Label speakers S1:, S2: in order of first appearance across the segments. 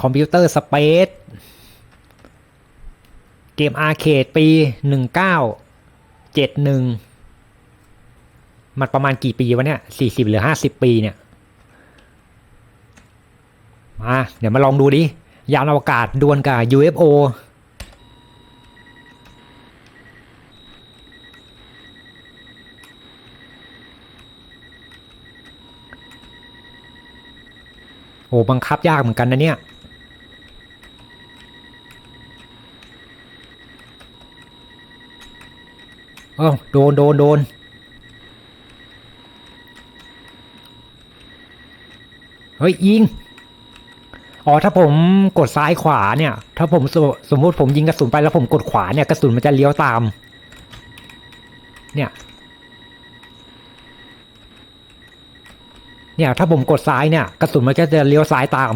S1: คอมพิวเตอร์สเปซเกมอาร์เคดปีหนึ่งเก้าเจ็ดหนึ่งมันประมาณกี่ปีวะเนี่ยสี่สิบหรือห้าสิบปีเนี่ยมาเดี๋ยวมาลองดูดิยานอวกาศดวลกับ UFO โอ้บังคับยากเหมือนกันนะเนี่ยเอ้โดนโดนโดนเฮ้ยยิง อ๋อถ้าผมกดซ้ายขวาเนี่ย ถ้าผมสมสมมติผมยิงกระสุนไปแล้วผมกดขวาเนี่ยกระสุนมันจะเลี้ยวตาม เนี่ย เนี่ย ถ้าผมกดซ้ายเนี่ยกระสุนมันก็จะเลี้ยวซ้ายตาม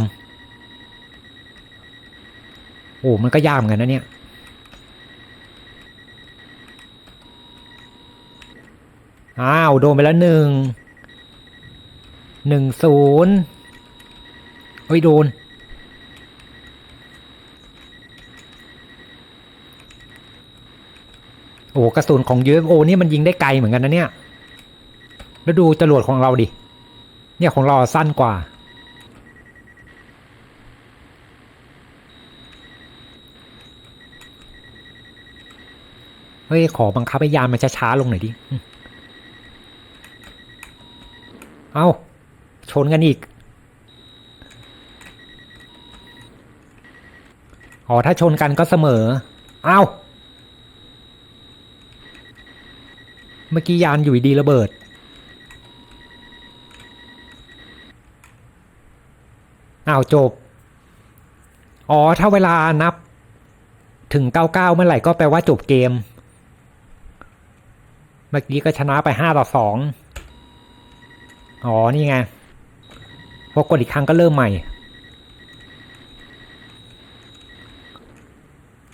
S1: โอ้มันก็ยากเหมือนกันนะเนี่ยอ้าวโดนไปแล้วหนึ่งหนึ่งศูนย์เฮ้ยโดน โอ้กระสุนของ UFO นี่มันยิงได้ไกลเหมือนกันนะเนี่ย แล้วดูจรวดของเราดิ เนี่ยของเราสั้นกว่า เฮ้ย ขอบังคับให้ยานมันช้าๆลงหน่อยดิ เอาชนกันอีก อ๋อ ถ้าชนกันก็เสมอ เอาเมื่อกี้ยานอยู่ดีระเบิด อ้าวจบ อ๋อ ถ้าเวลานับถึง 99 เมื่อไหร่ก็แปลว่าจบเกม เมื่อกี้ก็ชนะไป 5 ต่อ 2 อ๋อ นี่ไง พอกดอีกครั้งก็เริ่มใหม่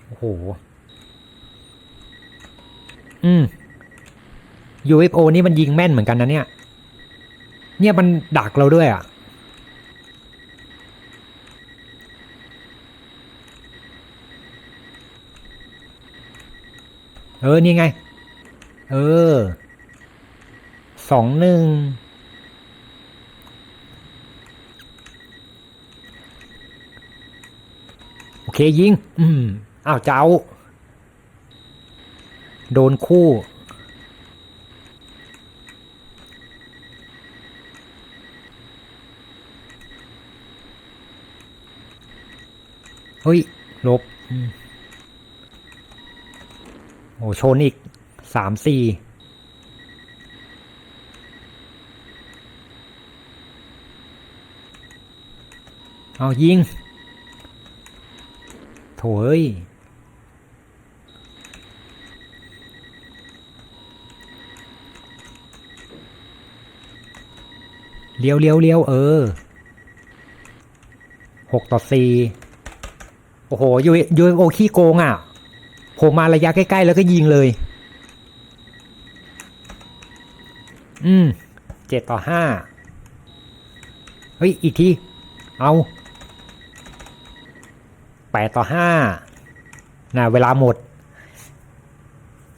S1: โอ้โห อืม UFO นี่มันยิงแม่นเหมือนกันนะเนี่ย เนี่ยมันดักเราด้วยอะ เออ นี่ไง เออ สองหนึ่ง โอเคยิง อืม อ้าว เจ้า โดนคู่เฮ้ย ลบ อืมโอ้ชนอีกสามสี่เอายิง โถ่เอ้ยเลี้ยวเลี้ยวเลี้ยวเออหกต่อสี่โอ้โหยูยูโอขี้โกงอะ โผมมาระยะใกล้ๆแล้วก็ยิงเลย อืมเจ็ดต่อห้าเฮ้ย อีกที เอาแปดต่อห้านะเวลาหมด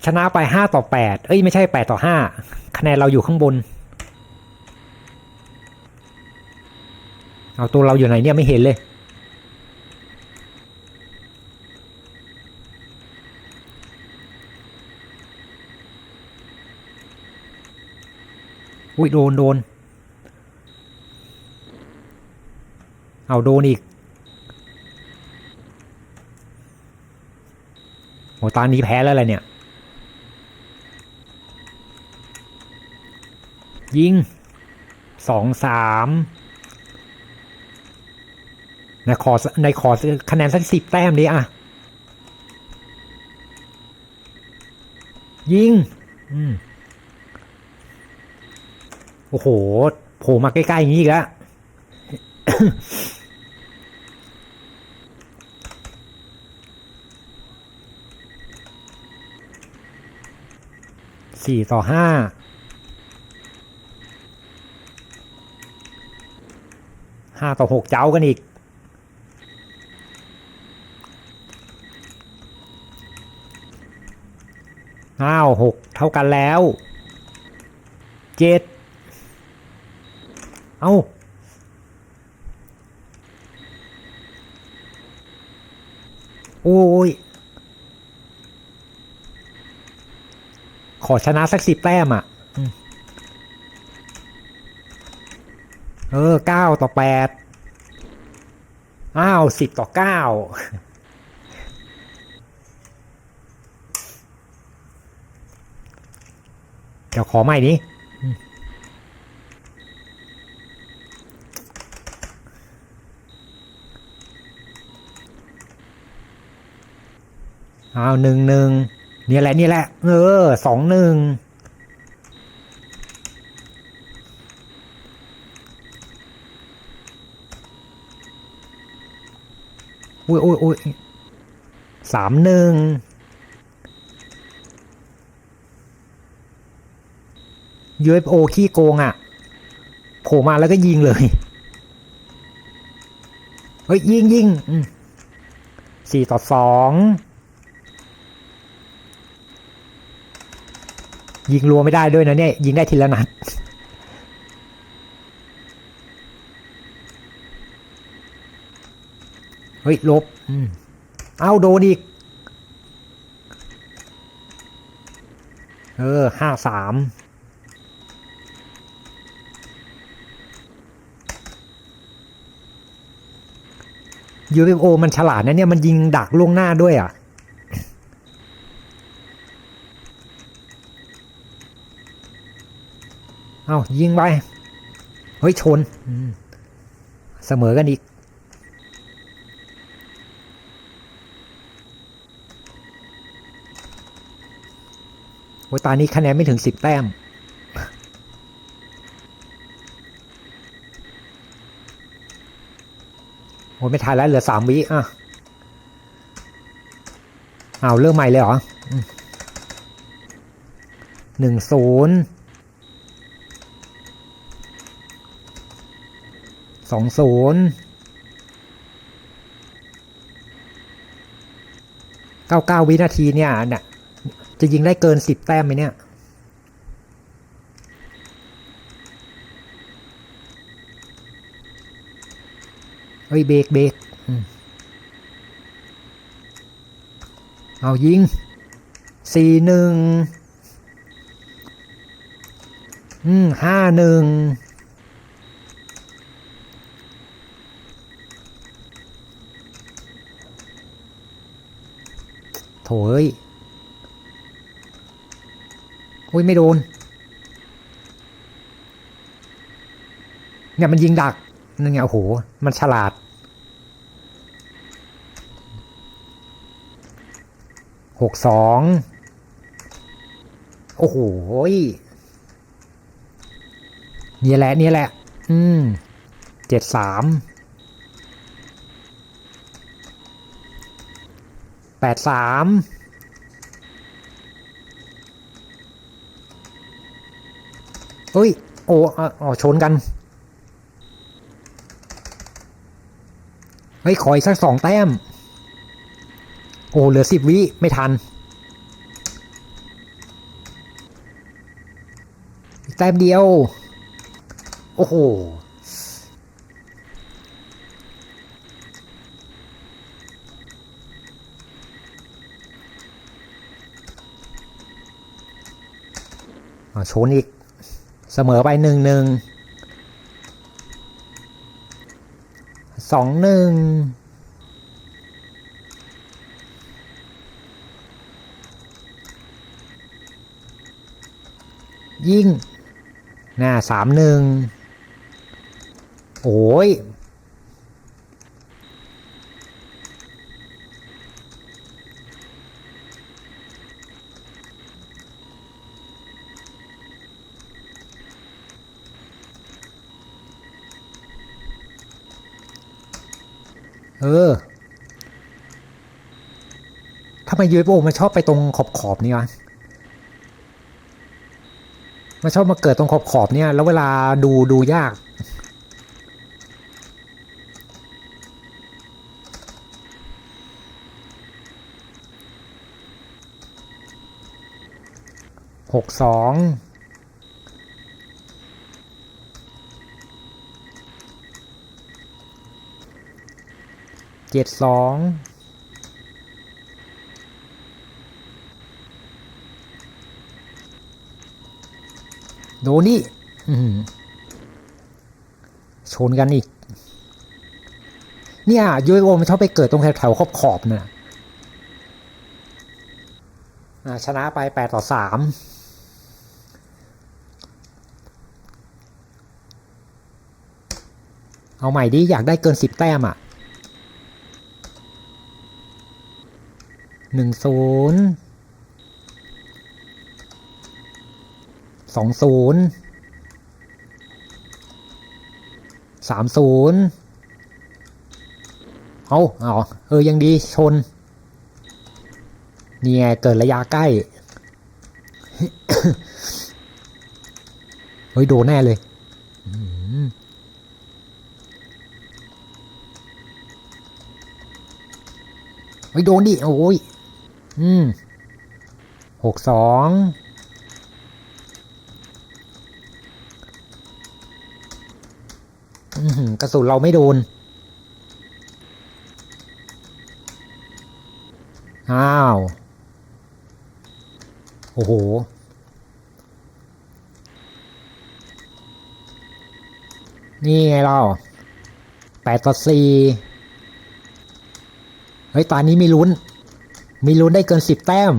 S1: ชนะไปห้าต่อแปดเอ้ย ไม่ใช่แปดต่อห้าคะแนนเราอยู่ข้างบน เอาตัวเราอยู่ไหนเนี่ยไม่เห็นเลย อุ้ยโดนโดน เอาโดนอีกโหตอนนี้แพ้แล้วอะไรเนี่ย ยิงสองสามในขอในขอคะแนนสักสิบแต้มดิอะยิง อืม อ้โหโผล่มาใกล้ๆอย่างนี้อีกแล้วสี่ต่อห้าห้าต่อหกเจ้ากันอีกอ้าวหกเท่ากันแล้วเจ็ด เอ้าโอ้ย ขอชนะสักสิบแต้มอะ เออเก้าต่อแปดอ้าวสิบต่อเก้าเดี๋ยวขอใหม่นี้ อ้าวหนึ่งหนึ่งนี่แหละนี่แหละ เออสองหนึ่งอุ้ยอุ้ยอุ้ยสามหนึ่ง UFO ขี้โกงอะโผล่มาแล้วก็ยิงเลย เฮ้ย ยิงยิงสี่ต่อสอง ยิงรัวไม่ได้ด้วยนะเนี่ย ยิงได้ทีละนัดเฮ้ยลบอเอ้าโดนอีก เออห้าสาม UFO มันฉลาดนะเนี่ย มันยิงดักล่วงหน้าด้วยอะ เอายิงไป เฮ้ย ชน เสมอกันอีก โอ้ตอนนี้คะแนนไม่ถึงสิบแต้ม โอ้ไม่ทันแล้วเหลือสามวิอะเอาเริ่มใหม่เลยเหรอหนึ่งศูนย์ สองศูนย์เก้าเก้าวินาทีเนี่ยเนี่ยจะยิงได้เกินสิบแต้มไหมเนี่ย เฮ้ย เบรกเบรกเอายิงสี่หนึ่งอืมห้าหนึ่ง โถเอ้ยโอ้ยไม่โดน เนี่ยมันยิงดักนั่นไงโอ้โห มันฉลาด หกสอง โอ้โหยนี่แหละ นี่แหละ อืม เจ็ดสาม แปดสามเฮ้ย โอ้อ๋อชนกัน เฮ้ย ขออีกสักสองแต้ม โอ้ เหลือสิบวิ ไม่ทันอีกแต้มเดียว โอ้โห อ่าชนอีก เสมอไปหนึ่งหนึ่งสองหนึ่งยิ่งหน้าสามหนึ่งโอ้ย เออทำไม UFO มันชอบไปตรงขอบขอบนี่วะมันชอบมาเกิดตรงขอบขอบเนี่ย แล้วเวลาดูดูยาก หกสอง เจ็ดสองโดนี่ชนกันอีก เนี่ยยูเอโอมันชอบไปเกิดตรงแถวๆขอบขอบๆน่ะอ่าชนะไปแปดต่อสามเอาใหม่ดิ อยากได้เกินสิบแต้มอะ หนึ่งศูนย์สองศูนย์สามศูนย์เอาเอาเออ ยังดีชน เนี่ไงเกิดระยะใกล้ เฮ้ย โดนแน่เลยเฮ้ย โดนดิ โอ้ย อืมหกสองอื้อหือกระสุนเราไม่โดน อ้าว โอ้โห นี่ไงเราแปดต่อสี่เฮ้ย ตอนนี้มีลุ้น มีลุ้นได้เกินสิบแต้ม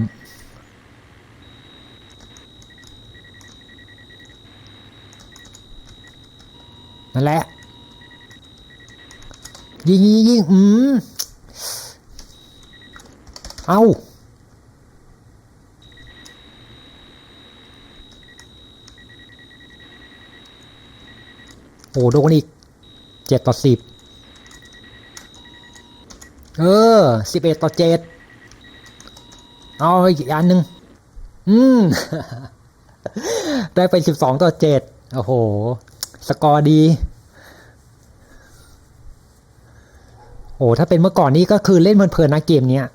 S1: นั่นแหละ ยิงยิงยิงอืม เอ้าโอ้โดนอีกเจ็ดต่อสิบเออสิบเอ็ดต่อเจ็ด เอาอีกอันหนึ่งอืม ได้ไปสิบสองต่อเจ็ดโอ้โห สกอร์ดี โอ้ถ้าเป็นเมื่อก่อนนี้ก็คือเล่นเพลินๆนะเกมเนี้ย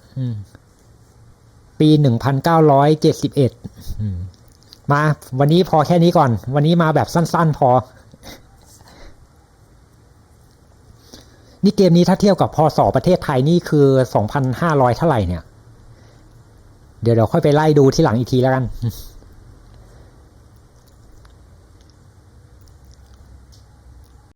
S1: ปีหนึ่งพันเก้าร้อยเจ็ดสิบเอ็ดมา วันนี้พอแค่นี้ก่อน วันนี้มาแบบสั้น ๆ พอ นี่เกมนี้ถ้าเทียบกับพศประเทศไทยนี่คือสองพันห้าร้อยเท่าไหร่เนี่ย เดี๋ยวเราค่อยไปไล่ดูที่หลังอีกทีแล้วกัน